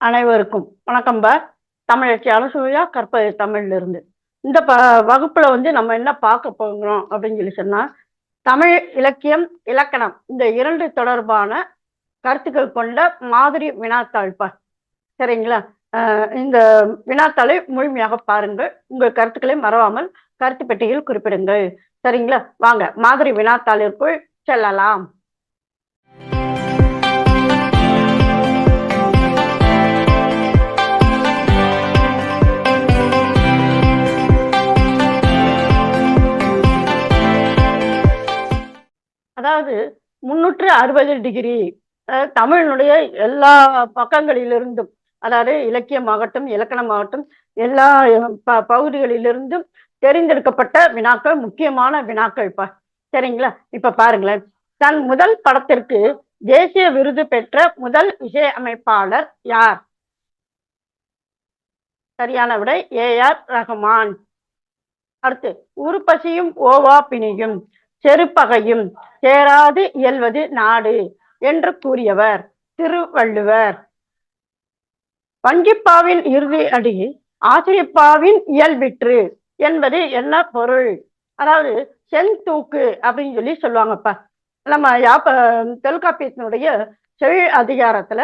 அனைவருக்கும் வணக்கம் பா. தமிழச்சி அலசுவையா கற்பது தமிழ்ல இருந்து இந்த ப வகுப்புல வந்து நம்ம என்ன பார்க்க போகிறோம் அப்படின்னு சொல்லி சொன்னா தமிழ் இலக்கியம் இலக்கணம் இந்த இரண்டு தொடர்பான கருத்துக்கள் கொண்ட மாதிரி வினாத்தாள்ப்பா சரிங்களா? ஆஹ் இந்த வினாத்தாளை முழுமையாக பாருங்கள். உங்கள் கருத்துக்களை மறவாமல் கருத்து பெட்டியில் குறிப்பிடுங்கள். சரிங்களா? வாங்க மாதிரி வினாத்தாளிற்குள் செல்லலாம். அதாவது முன்னூற்று அறுபது டிகிரி அதாவது தமிழினுடைய எல்லா பக்கங்களிலிருந்தும் அதாவது இலக்கியமாகட்டும் இலக்கணமாகட்டும் எல்லா ப பகுதிகளிலிருந்தும் தெரிந்தெடுக்கப்பட்ட வினாக்கள் முக்கியமான வினாக்கள் பா சரிங்களா? இப்ப பாருங்களேன். தன் முதல் படத்திற்கு தேசிய விருது பெற்ற முதல் இசையமைப்பாளர் யார்? சரியான விடை ஏ. ஆர். ரஹ்மான் அடுத்து உருப்பசியும் ஓவா பிணியும். செருப்பகையும் சேராது இயல்வது நாடு என்று கூறியவர் திருவள்ளுவர். வஞ்சிப்பாவின் இறுதி அடி ஆசிரியப்பாவின் இயல்பிற்று என்பது என்ன பொருள்? அதாவது செந்தூக்கு அப்படின்னு சொல்லி சொல்லுவாங்கப்பா. நம்ம யாப்ப தொல்காப்பியத்தினுடைய செழி அதிகாரத்துல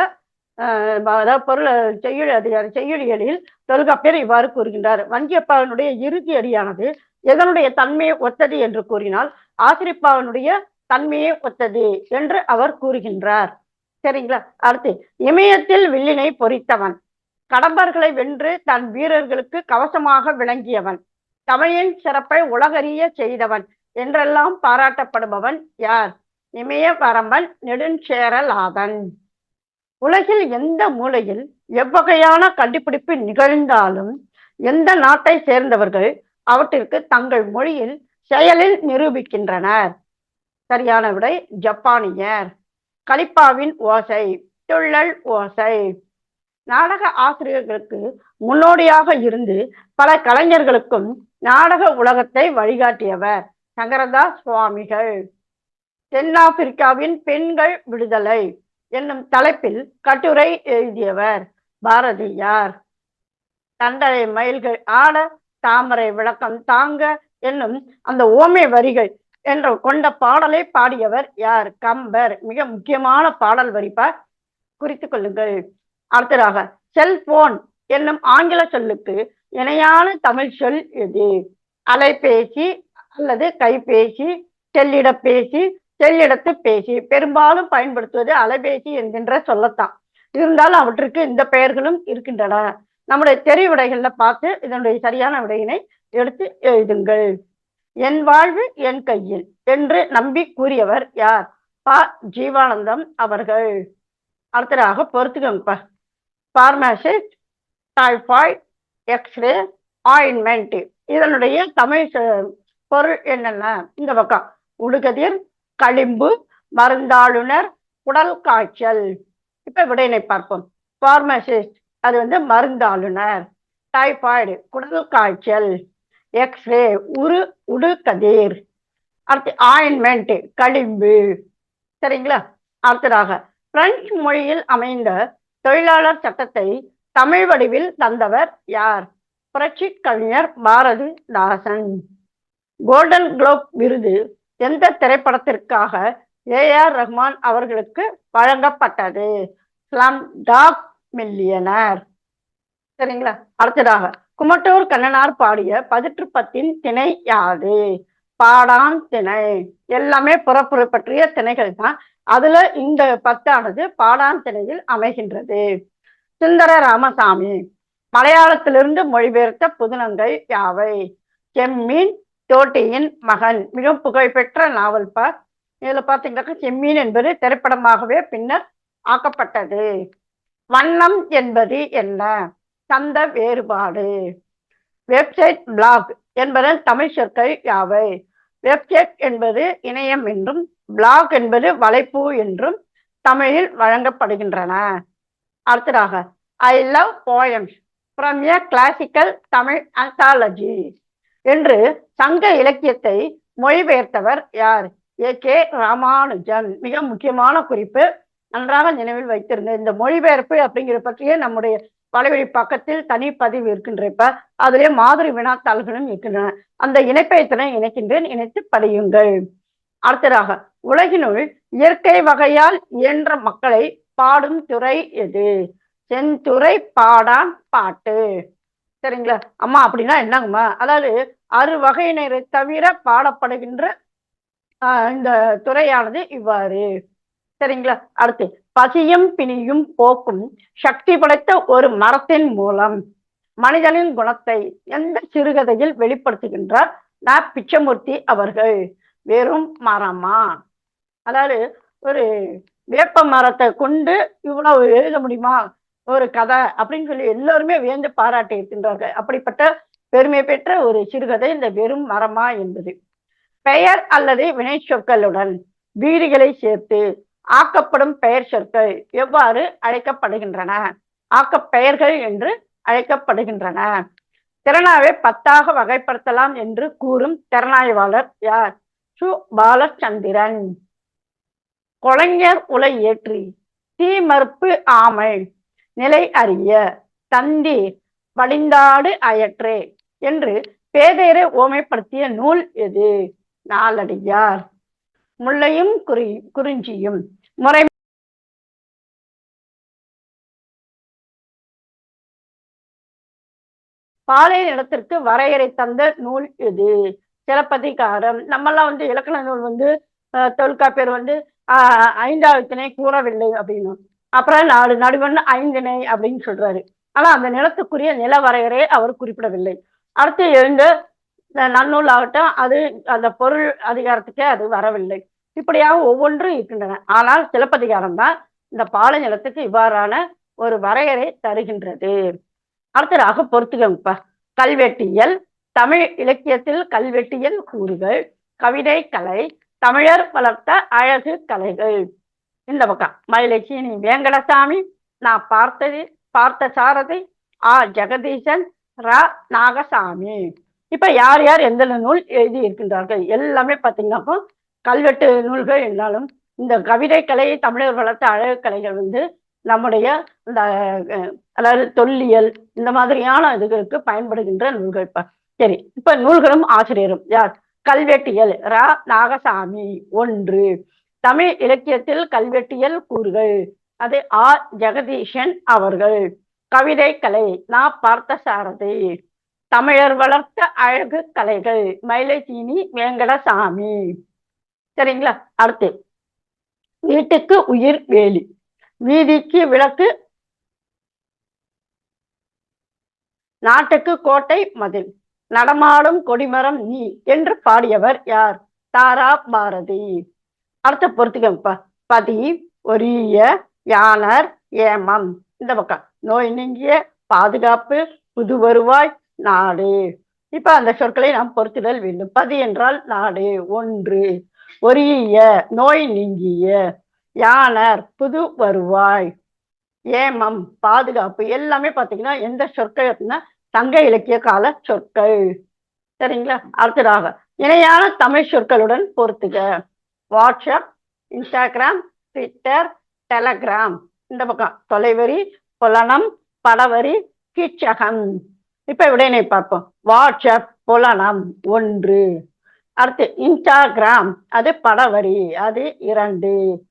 அதாவது பொருள் செய்யுள் அதிகாரம் செய்யுளியலில் தொல்காப்பியர் இவ்வாறு கூறுகின்றார். வஞ்சியப்பாவனுடைய இறுதி அடியானது எதனுடைய தன்மையை ஒத்தது என்று கூறினால் ஆசிரிப்பாவினுடைய தன்மையை ஒத்தது என்று அவர் கூறுகின்றார். சரிங்களா? அடுத்து இமயத்தில் வில்லினை பொறித்தவன். கடம்பர்களை வென்று தன் வீரர்களுக்கு கவசமாக விளங்கியவன். தமிழின் சிறப்பை உலகறிய செய்தவன் என்றெல்லாம் பாராட்டப்படுபவன் யார்? இமய பரம்பன் நெடுஞ்சேரலாதன் உலகில் எந்த மூலையில் எவ்வகையான கண்டுபிடிப்பு நிகழ்ந்தாலும் எந்த நாட்டை சேர்ந்தவர்கள் அவற்றிற்கு தங்கள் மொழியில் செயலில் நிரூபிக்கின்றனர். சரியான விடை ஜப்பானியர். கலிப்பாவின் ஓசை துள்ளல் ஓசை. நாடக ஆசிரியர்களுக்கு முன்னோடியாக இருந்து பல கலைஞர்களுக்கும் நாடக உலகத்தை வழிகாட்டியவர் சங்கரதாஸ் சுவாமிகள். தென்னாப்பிரிக்காவின் பெண்கள் விடுதலை. என்னும் தலைப்பில் கட்டுரை எழுதியவர் பாரதியார். தண்டனை மயில்கள் ஆட தாமரை விளக்கம் தாங்க என்னும் அந்த ஓமை வரிகள் என்ற கொண்ட பாடலை பாடியவர் யார்? கம்பர். மிக முக்கியமான பாடல் வரிப்பா குறித்து கொள்ளுங்கள். அடுத்ததாக செல்போன் என்னும் ஆங்கில சொல்லுக்கு இணையான தமிழ் சொல் எது? அலைபேசி அல்லது கைபேசி செல்லிடப்பேசி செல்லிடத்து பேசி பெரும்பாலும் பயன்படுத்துவது அலைபேசி என்கின்ற சொல்லத்தான். இருந்தாலும் அவற்றுக்கு இந்த பெயர்களும் இருக்கின்றன. நம்முடைய தெரிவிடைகள்ல பார்த்து இதனுடைய சரியான விடையினை எடுத்து எழுதுங்கள். என் வாழ்வு என் கையில் என்று நம்பி கூறியவர் யார்? ப. ஜீவானந்தம் அவர்கள். அடுத்ததாக பொறுத்துக்கோங்கப்பா. பார்மாசிஸ்ட் டைஃபாய்ட் எக்ஸ்ரே ஆயின்மெண்ட் இதனுடைய தமிழ் பொருள் என்னென்ன? இந்த பக்கம். உடுகதிர் களிம்பு மருந்தாளுநர் குடல் காய்ச்சல். இப்ப விடையினை பார்ப்போம். பார்மசிஸ்ட் அது வந்து மருந்தாளுநர். டைபாய்டு குடல் காய்ச்சல். எக்ஸ்ரே உரு உடு கதிர். அடுத்து ஆயின்மெண்ட் களிம்பு. சரிங்களா? அடுத்ததாக பிரெஞ்சு மொழியில் அமைந்த தொழிலாளர் சட்டத்தை தமிழ் வடிவில் தந்தவர் யார்? புரட்சி கவிஞர் பாரதி தாசன் கோல்டன் குளோப் விருது எந்த திரைப்படத்திற்காக ஏ ஆர் ரஹ்மான் அவர்களுக்கு வழங்கப்பட்டது? Slumdog millionaire. சரிங்களா? அடுத்ததாக குமட்டூர் கண்ணனார் பாடிய பதிற்றுப்பத்தின் திணை யாது? பாடான் திணை. எல்லாமே புறப்புற பற்றிய திணைகள் தான். அதுல இந்த பத்தானது பாடான் திணையில் அமைகின்றது. சுந்தர ராமசாமி மலையாளத்திலிருந்து மொழிபெயர்த்த புதினங்கள் யாவை? செம்மீன் தோட்டியின் மகன். மிக புகழ்பெற்ற நாவல் பா. இதில் பாத்தீங்கன்னாக்கா செம்மீன் என்பது திரைப்படமாகவே பின்னர் ஆக்கப்பட்டது. வண்ணம் என்பது என்ன? சந்த வேறுபாடு. வெப்சைட் பிளாக் என்பதன் தமிழ் சொற்கள் யாவை? வெப்சைட் என்பது இணையம் என்றும் பிளாக் என்பது வலைப்பூ என்றும் தமிழில் வழங்கப்படுகின்றன. அடுத்ததாக I love poems from a classical Tamil anthology. என்று சங்க இலக்கியத்தை மொழிபெயர்த்தவர் யார்? ஏ. கே. ராமானுஜன். மிக முக்கியமான குறிப்பு. நன்றாக நினைவில் வைத்திருந்தேன். இந்த மொழிபெயர்ப்பு அப்படிங்கிற பற்றிய நம்முடைய வலைவழி பக்கத்தில் தனி பதிவு இருக்கின்ற இப்ப அதிலே மாதிரி வினாத்தாள்களும் இருக்கின்றன. அந்த இணைப்பயத்தினை இணைக்கின்றேன். இணைத்து படியுங்கள். அடுத்ததாக உலகினுள் இயற்கை வகையால் இயன்ற மக்களை பாடும் துறை எது? செந்துறை பாடான் பாட்டு. சரிங்களா? அம்மா அப்படின்னா என்னங்கம்மா? அதாவது அறு வகையினரை தவிர பாடப்படுகின்ற ஆஹ் இந்த துறையானது இவ்வாறு. சரிங்களா? அடுத்து பசியும் பிணியும் போக்கும் சக்தி படைத்த ஒரு மரத்தின் மூலம் மனிதனின் குணத்தை எந்த சிறுகதையில் வெளிப்படுத்துகின்றார்? ந. பிச்சமூர்த்தி அவர்கள். வெறும் மரமா? அதாவது ஒரு வேப்ப மரத்தை கொண்டு இவ்வளவு எழுத முடியுமா? ஒரு கதை அப்படின்னு சொல்லி எல்லோருமே வியந்து பாராட்டி இருக்கின்றார்கள். அப்படிப்பட்ட பெருமை பெற்ற ஒரு சிறுகதை இந்த வெறும் மரமா என்பது. பெயர் அல்லது வினை சொற்களுடன் வீடுகளை சேர்த்து ஆக்கப்படும் பெயர் சொற்கள் எவ்வாறு அழைக்கப்படுகின்றன? ஆக்கப்பெயர்கள் என்று அழைக்கப்படுகின்றன. திறனாவை பத்தாக வகைப்படுத்தலாம் என்று கூறும் திறனாய்வாளர் யார்? சு. பாலச்சந்திரன். கொலைஞர் உலை ஏற்றி தீ மறுப்பு ஆமை நிலை அறிய தந்தி வடிந்தாடு அயற்றே. என்று பேதையரை ஓமைப்படுத்திய நூல் எது? நாலடியார். முல்லையும் குறி குறிஞ்சியும். முறை பாலை நிலத்திற்கு வரையறை தந்த நூல் எது? சிலப்பதிகாரம். நம்மெல்லாம் வந்து இலக்கண நூல் வந்து தொல்காப்பியர் வந்து ஆஹ், ஐந்தாவது கூறவில்லை அப்படின்னு. அப்புறம் நாலு நடுவன் ஐந்திணை அப்படின்னு சொல்றாரு. ஆனா அந்த நிலத்துக்குரிய நில வரையறையை அவர் குறிப்பிடவில்லை. அடுத்து எழுந்த நன்னூல் ஆகட்டும் அது அந்த பொருள் அதிகாரத்துக்கே அது வரவில்லை. இப்படியாக ஒவ்வொன்றும் இருக்கின்றன. ஆனால் சிலப்பதிகாரம் தான் இந்த பாலைநிலத்துக்கு இவ்வாறான ஒரு வரையறை தருகின்றது. அடுத்ததாக பொறுத்துக்கங்கப்பா. கல்வெட்டியல் தமிழ் இலக்கியத்தில் கல்வெட்டியல் கூறுகள் கவிதை கலை தமிழர் வளர்த்த அழகு கலைகள். இந்த பக்கம் மயிலட்சுமி வேங்கடசாமி நான் பார்த்தது பார்த்த சாரதி ஆ. ஜெகதீசன் ரா நாகசாமி. இப்ப யார் யார் எந்த நூல் எழுதி இருக்கின்றார்கள்? எல்லாமே பார்த்தீங்கன்னா கல்வெட்டு நூல்கள் என்றாலும் இந்த கவிதை கலை தமிழர் வளர்த்த அழகு கலைகள் வந்து நம்முடைய இந்த அதாவது தொல்லியல் இந்த மாதிரியான இதுகளுக்கு பயன்படுகின்ற நூல்கள் இப்ப. சரி இப்ப நூல்களும் ஆசிரியரும் யார்? கல்வெட்டியல் ரா நாகசாமி. ஒன்று தமிழ் இலக்கியத்தில் கல்வெட்டியல் கூறுகள். அது ஆ ஜெகதீஷன் அவர்கள். கவிதை கலை நா பார்த்தசாரதி. தமிழர் வளர்த்த அழகு கலைகள் மயிலைசீனி வேங்கடசாமி. சரிங்களா? அடுத்து வீட்டுக்கு உயிர் வேலி. வீதிக்கு விளக்கு நாட்டுக்கு கோட்டை மதில். நடமாடும் கொடிமரம் நீ என்று பாடியவர் யார்? தாரா பாரதி. அடுத்த பொறுத்துக்கப்பா பதி ஒரிய யானர் ஏமம். இந்த பக்கம். நோய் நீங்கிய பாதுகாப்பு புது வருவாய் நாடு. இப்ப அந்த சொற்களை நாம் பொறுத்திடல் வேண்டும். பதி என்றால் நாடு. ஒன்று. ஒரிய நோய் நீங்கிய யானர் புது வருவாய். ஏமம் பாதுகாப்பு எல்லாமே பாத்தீங்கன்னா எந்த சொற்கள் அப்படின்னா சங்க இலக்கிய கால சொற்கள். சரிங்களா? அடுத்ததாக இணையான தமிழ் சொற்களுடன் பொறுத்துக. WhatsApp Instagram Twitter Telegram. இந்த பக்கம் தொலைவரி புலனம் படவரி கீச்சகம். இப்ப விடையினை பார்ப்போம். வாட்ஸ்அப் புலனம் ஒன்று. அடுத்து இன்ஸ்டாகிராம் அது படவரி அது இரண்டு.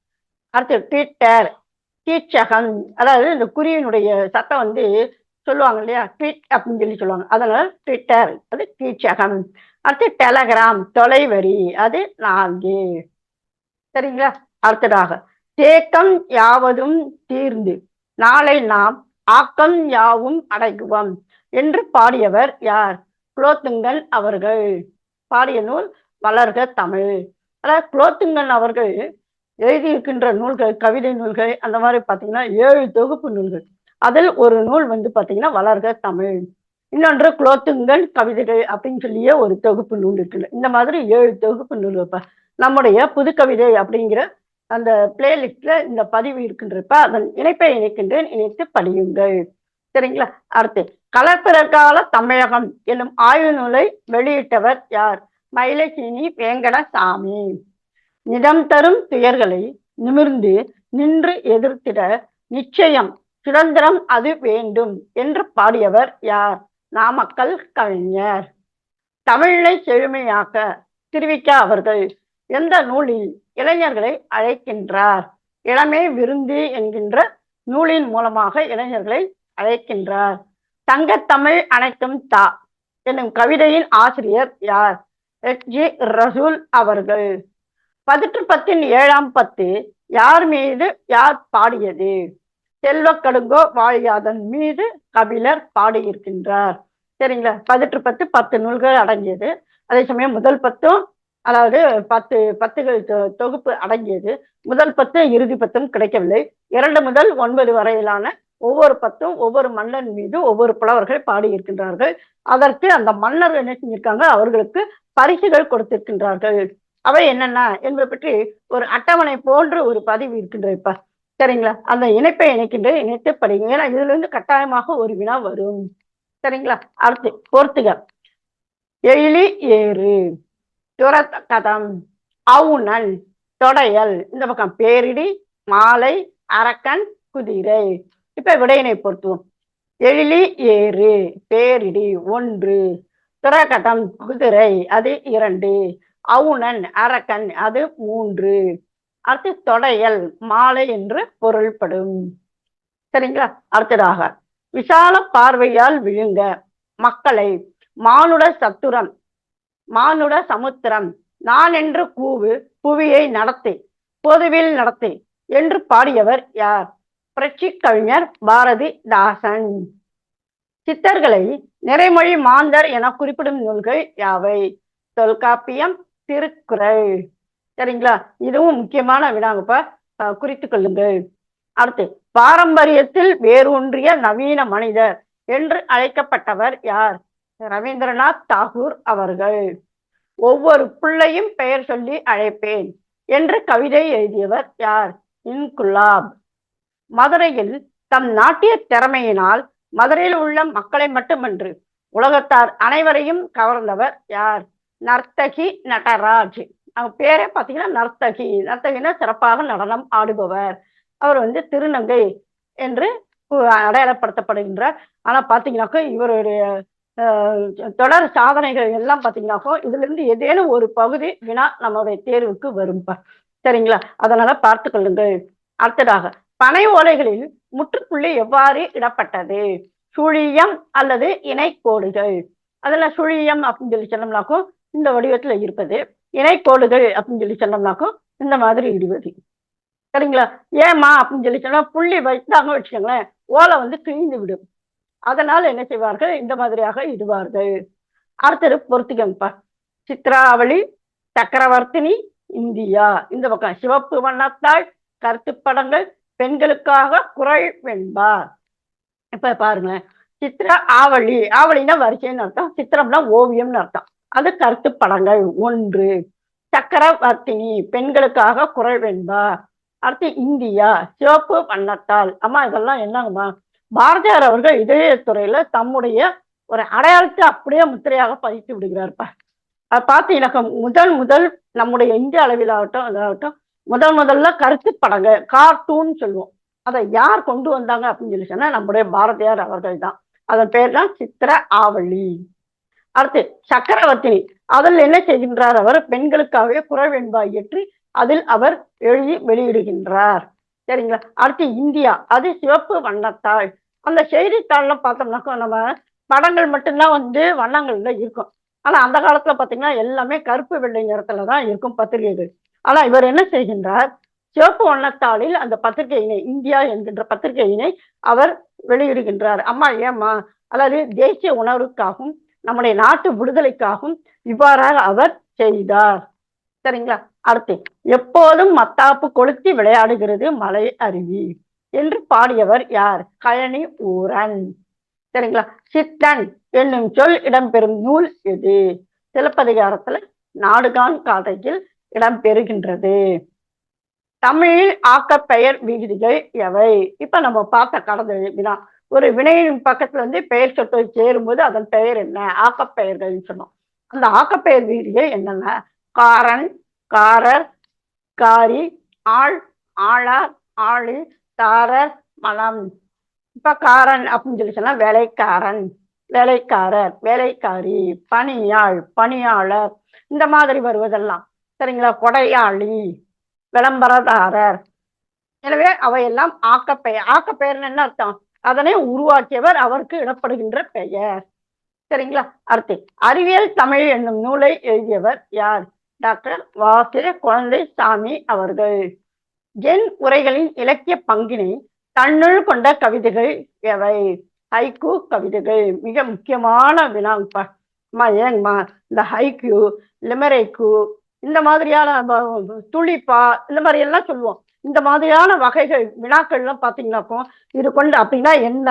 அடுத்து ட்விட்டர் கீச்சகம். அதாவது இந்த குறியினுடைய சத்தம் வந்து சொல்லுவாங்க இல்லையா? ட்விட் அப்படின்னு சொல்லி சொல்லுவாங்க. அதனால ட்விட்டர் அது கீச்சகம். அடுத்து டெலகிராம் தொலைவரி அது நான்கு. சரிங்களா? அடுத்ததாக தேக்கம் யாவதும் தீர்ந்து. நாளை நாம் ஆக்கம் யாவும் அடைகுவோம் என்று பாடியவர் யார்? குலோத்துங்கன் அவர்கள். பாடிய நூல் வளர்க தமிழ். அதாவது குலோத்துங்கன் அவர்கள் எழுதியிருக்கின்ற நூல்கள் கவிதை நூல்கள் அந்த மாதிரி பார்த்தீங்கன்னா ஏழு தொகுப்பு நூல்கள். அதில் ஒரு நூல் வந்து பார்த்தீங்கன்னா வளர்க தமிழ். இன்னொன்று குலோத்துங்கன் கவிதைகள் அப்படின்னு சொல்லியே ஒரு தொகுப்பு நூல் இருக்குது இந்த மாதிரி ஏழு தொகுப்பு நூல் நம்முடைய புது கவிதை அப்படிங்கிற அந்த பிளேலிஸ்ட்ல இந்த பதிவு இருக்கின்றப்ப அதன் இணைப்பை இணைக்கின்றேன். இணைத்து படியுங்கள். சரிங்களா? அடுத்து கலப்பிறக்கால தமிழகம் என்னும் ஆய்வு நூலை வெளியிட்டவர் யார்? மயிலசீனி வேங்கடசாமி. நிதம் தரும் துயர்களை நிமிர்ந்து நின்று எதிர்த்திட நிச்சயம் சுதந்திரம் அது வேண்டும் என்று பாடியவர் யார்? நாமக்கல் கவிஞர். தமிழை செழுமையாக்க திருவிக்க அவர்கள். எந்த நூலில் இளைஞர்களை அழைக்கின்றார். இளமே விருந்து என்கின்ற நூலின் மூலமாக இளைஞர்களை அழைக்கின்றார். தங்கத்தமிழ் அனைத்தும் தா என்னும் கவிதையின் ஆசிரியர் யார்? எச். ஜி. ரசூல் அவர்கள். பதிற்று பத்தின் ஏழாம் பத்து யார் மீது யார் பாடியது? செல்வக்கடுங்கோ வாழியாதன் மீது கபிலர் பாடியிருக்கின்றார். சரிங்களா? பதிற்று பத்து பத்து நூல்கள் அடங்கியது. அதே சமயம் முதல் பத்தும் அதாவது பத்து பத்துகள் தொ- தொகுப்பு அடங்கியது. முதல் பத்து இறுதி பத்தும் கிடைக்கவில்லை. இரண்டு முதல் ஒன்பது வரையிலான ஒவ்வொரு பத்தும் ஒவ்வொரு மன்னன் மீது ஒவ்வொரு புலவர்கள் பாடியிருக்கின்றார்கள். அதற்கு அந்த மன்னர் என்ன செஞ்சிருக்காங்க? அவர்களுக்கு பரிசுகள் கொடுத்திருக்கின்றார்கள். அவை என்னென்ன என்பதை பற்றி ஒரு அட்டவணை போன்ற ஒரு பதிவு இருக்கின்ற இப்ப. சரிங்களா? அந்த இணைப்பை இணைக்கின்ற இணைத்து படிங்க ஏன்னா இதுல இருந்து கட்டாயமாக ஒரு வினா வரும். சரிங்களா? அடுத்து பொறுத்துக எயிலி ஏறு. துரத்த கதம் அவுணன் தொடையல். இந்த பக்கம் பேரிடி மாலை அரக்கன் குதிரை. இப்ப விடையினை பொருத்துவோம் எழிலி ஏறு. பேரிடி ஒன்று. துறக்கட்டம் குதிரை அது இரண்டு. அவுணன் அரக்கன் அது மூன்று. அடுத்து தொடையல் மாலை என்று பொருள்படும். சரிங்களா? அடுத்ததாக விசால பார்வையால் விழுங்க. மக்களை மானுட சத்துரம் மானுட சமுத்திரம். நான் என்று கூவு புவியை நடத்தி பொதுவில் நடத்தி என்று பாடியவர் யார்? புரட்சி கவிஞர் பாரதி தாசன். சித்தர்களை நிறைமொழி மாந்தர் என குறிப்பிடும் நூல்கள் யாவை? தொல்காப்பியம் திருக்குறள். சரிங்களா? இதுவும் முக்கியமான வினாங்கப்ப குறித்து கொள்ளுங்கள். அடுத்து பாரம்பரியத்தில் வேரூன்றிய நவீன மனிதர் என்று அழைக்கப்பட்டவர் யார்? ரவீந்திரநாத் தாகூர் அவர்கள் ஒவ்வொரு பிள்ளையும் பெயர் சொல்லி அழைப்பேன் என்று கவிதை எழுதியவர் யார்? இன்குலாப் மதுரையில் தம் நாட்டிய திறமையினால் மதுரையில் உள்ள மக்களை மட்டுமன்று உலகத்தார் அனைவரையும் கவர்ந்தவர் யார்? நர்த்தகி நடராஜ். அவங்க பேரே பார்த்தீங்கன்னா நர்த்தகி. நர்த்தகினா சிறப்பாக நடனம் ஆடுபவர். அவர் வந்து திருநங்கை என்று அடையாளப்படுத்தப்படுகின்றார். ஆனா பாத்தீங்கன்னாக்கா இவருடைய தொடர் சாதனைகள் எல்லாம் பார்த்தீங்கன்னாக்கோ இதுல இருந்து ஏதேனும் ஒரு பகுதி வினா நம்மளுடைய தேர்வுக்கு வரும்பா. சரிங்களா? அதனால பார்த்து கொள்ளுங்கள். அடுத்ததாக பனை ஓலைகளில் முற்றுப்புள்ளி எவ்வாறு இடப்பட்டது? சுழியம் அல்லது இணைக்கோடுகள்? அதில் சுழியம் அப்படின்னு சொல்லி சொன்னோம்னாக்கும் இந்த வடிவத்துல இருப்பது. இணைக்கோடுகள் அப்படின்னு சொல்லி சொன்னோம்னாக்கும் இந்த மாதிரி இடுவது. சரிங்களா? ஏமா அப்படின்னு சொல்லி சொன்னா புள்ளி வைத்தாங்க வச்சுக்கோங்களேன் ஓலை வந்து கிழிந்து விடும். அதனால் என்ன செய்வார்கள்? இந்த மாதிரியாக இடுவார்கள். அடுத்தது பொறுத்துக்கங்கப்பா சித்ராவளி சக்கரவர்த்தினி இந்தியா. இந்த பக்கம் சிவப்பு வண்ணத்தால் கருத்து படங்கள் பெண்களுக்காக குரல் வெண்பா இப்ப பாருங்களேன் சித்திர ஆவளி. ஆவலினா வரிசைன்னு அர்த்தம். சித்திரம்னா ஓவியம்னு அர்த்தம். அது கருத்து படங்கள். ஒன்று சக்கரவர்த்தினி பெண்களுக்காக குரல் வெண்பா அடுத்து இந்தியா சிவப்பு வண்ணத்தால். அம்மா இதெல்லாம் என்னங்கம்மா? பாரதியார் அவர்கள் இதய துறையில தம்முடைய ஒரு அடையாளத்தை அப்படியே முத்திரையாக பதித்து விடுகிறார்ப்பா. அது பார்த்தீங்கன்னாக்கா முதல் முதல் நம்முடைய இந்திய அளவிலாகட்டும் இதாகட்டும் முதல் முதல்ல கருத்து படங்க கார்ட்டூன் சொல்லுவோம். அதை யார் கொண்டு வந்தாங்க அப்படின்னு சொல்லி சொன்னா நம்முடைய பாரதியார் அவர்கள் தான். அதன் பேர் தான் சித்திர ஆவளி அடுத்து சக்கரவர்த்தினி. அதில் என்ன செய்கின்றார் அவர்? பெண்களுக்காகவே குரல் வெண்பா இயற்றி அதில் அவர் எழுதி வெளியிடுகின்றார். சரிங்களா? அடுத்து இந்தியா. அது சிவப்பு வண்ணத்தாள் அந்த செய்தித்தாள்ல பார்த்தோம்னாக்கா நம்ம படங்கள் மட்டும்தான் வந்து வண்ணங்கள்ல இருக்கும். ஆனா அந்த காலத்துல பாத்தீங்கன்னா எல்லாமே கருப்பு வெள்ளை நிறத்துல தான் இருக்கும் பத்திரிகைகள். ஆனா இவர் என்ன செய்கின்றார்? சிவப்பு வண்ணத்தாளில் அந்த பத்திரிகையினை இந்தியா என்கின்ற பத்திரிகையினை அவர் வெளியிடுகின்றார். அம்மா ஏம்மா? அதாவது தேசிய உணர்வுக்காகவும் நம்முடைய நாட்டு விடுதலைக்காகவும் இவ்வாறாக அவர் செய்தார். சரிங்களா? அடுத்து எப்போதும் மத்தாப்பு கொளுத்தி விளையாடுகிறது மலை அருவி. என்று பாடியவர் யார்? கழனி ஊரன். சரிங்களா? சித்தன் என்னும் சொல் இடம்பெறும் நூல் எது? சிலப்பதிகாரத்துல நாடுகான் காதையில் இடம்பெறுகின்றது. தமிழில் ஆக்கப்பெயர் விகுதிகள் எவை? இப்ப நம்ம பார்த்த கடந்த வினா. ஒரு வினையின் பக்கத்துல வந்து பெயர் சொற்கள் சேரும்போது அதன் பெயர் என்ன? ஆக்கப்பெயர்கள் சொன்னோம். அந்த ஆக்கப்பெயர் விகுதிகள் என்னென்ன? காரன் காரர் காரி ஆள் ஆளார் ஆளு தாரர் மனம். இப்ப காரன் அப்படின்னு சொல்லி சொன்னா வேலைக்காரன் வேலைக்காரர் வேலைக்காரி பணியாள் பணியாளர் இந்த மாதிரி வருவதெல்லாம். சரிங்களா? கொடையாளி விளம்பரதாரர். எனவே அவையெல்லாம் ஆக்கப்பெயர் ஆக்கப்பெயர்னு என்ன அர்த்தம்? அதனை உருவாக்கியவர் அவருக்கு இடப்படுகின்ற பெயர். சரிங்களா? அடுத்து அறிவியல் தமிழ் என்னும் நூலை எழுதியவர் யார்? டாக்டர் வாசு குழந்தை சாமி அவர்கள். என் உரைகளின் இலக்கிய பங்கினை தன்னுள் கொண்ட கவிதைகள் எவை? ஹைக்கு கவிதைகள் மிக முக்கியமான வினாப்பா அம்மா ஏங்கம்மா இந்த ஹைக்கு லிமரைக்கு இந்த மாதிரியான துளிப்பா இந்த மாதிரி எல்லாம் சொல்லுவோம். இந்த மாதிரியான வகைகள் வினாக்கள்லாம் பார்த்தீங்கன்னாக்கோ இது கொண்டு அப்படின்னா என்ன?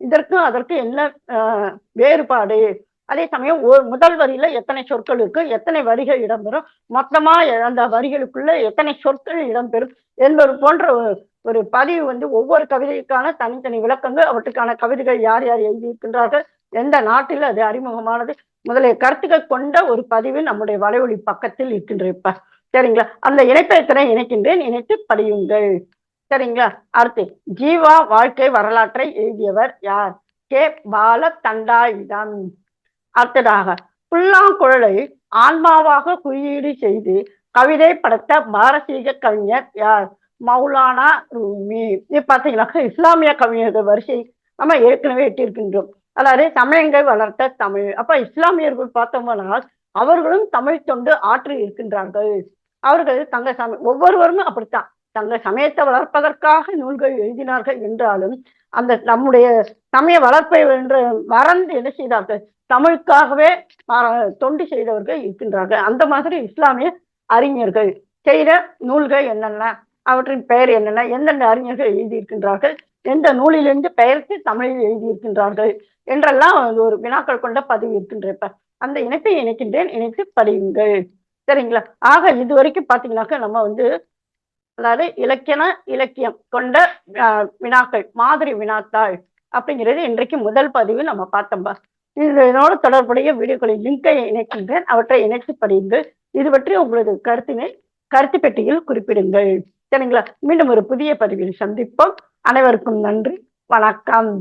இதற்கும் அதற்கும் என்ன ஆஹ், வேறுபாடு? அதே சமயம் ஒரு முதல் வரியில எத்தனை சொற்கள் இருக்கு எத்தனை வரிகள் இடம்பெறும் மொத்தமா அந்த வரிகளுக்குள்ள எத்தனை சொற்கள் இடம்பெறும் என்பது போன்ற ஒரு- ஒரு பதிவு வந்து ஒவ்வொரு கவிதைக்கான தனித்தனி விளக்கங்கள் அவற்றுக்கான கவிதைகள் யார் யார் எழுதியிருக்கின்றார்கள் எந்த நாட்டில் அது அறிமுகமானது முதலிய கருத்துக்கள் கொண்ட ஒரு பதிவு நம்முடைய வலைவழி பக்கத்தில் இருக்கின்ற இப்ப. சரிங்களா? அந்த இணைப்பை இணைக்கின்றேன் இணைத்து படியுங்கள். சரிங்களா? அடுத்து ஜீவா வாழ்க்கை வரலாற்றை எழுதியவர் யார்? கே. பால தண்டாயுதம் அடுத்ததாக புல்லாங்குழலை ஆன்மாவாக குறியீடு செய்து கவிதை படைத்த பாரசீக கவிஞர் யார்? மௌலானா ரூமி. இது பார்த்தீங்கன்னாக்கா இஸ்லாமிய கவிஞர்கள் வரிசை நம்ம ஏற்கனவே எட்டியிருக்கின்றோம். அதாவது சமயங்கள் வளர்த்த தமிழ். அப்ப இஸ்லாமியர்கள் பார்த்தோம்னா அவர்களும் தமிழ் தொண்டு ஆற்றி இருக்கின்றார்கள் அவர்கள் தங்க சமயம் ஒவ்வொருவரும் அப்படித்தான். தங்கள் சமயத்தை வளர்ப்பதற்காக நூல்கள் எழுதினார்கள் என்றாலும் அந்த நம்முடைய சமய வளர்ப்பை என்று மறந்து என்ன செய்தார்கள்? தமிழுக்காகவே தொண்டு செய்தவர்கள் இருக்கின்றார்கள். அந்த மாதிரி இஸ்லாமிய அறிஞர்கள் செய்த நூல்கள் என்னென்ன? அவற்றின் பெயர் என்னென்ன? எந்தெந்த அறிஞர்கள் எழுதியிருக்கின்றார்கள்? எந்த நூலிலிருந்து பெயர்த்து தமிழில் எழுதியிருக்கின்றார்கள்? என்றெல்லாம் ஒரு வினாக்கள் கொண்ட பதிவு இருக்கின்றப்ப அந்த இணைப்பை இணைக்கின்றேன். இணைத்து படியுங்கள். சரிங்களா? ஆக இது வரைக்கும் பாத்தீங்கன்னாக்க நம்ம வந்து அதாவது இலக்கண இலக்கியம் கொண்ட வினாக்கள் மாதிரி வினாத்தாள் அப்படிங்கிறது இன்றைக்கு முதல் பதிவு நம்ம பார்த்தோம்பா. இதனோட தொடர்புடைய வீடியோக்களின் லிங்கை இணைக்கின்றேன். அவற்றை இணைத்து படியுங்கள். இது பற்றி உங்களது கருத்தினை கருத்து பெட்டியில் குறிப்பிடுங்கள். சரிங்களா? மீண்டும் ஒரு புதிய பதிவில் சந்திப்போம். அனைவருக்கும் நன்றி. வணக்கம்.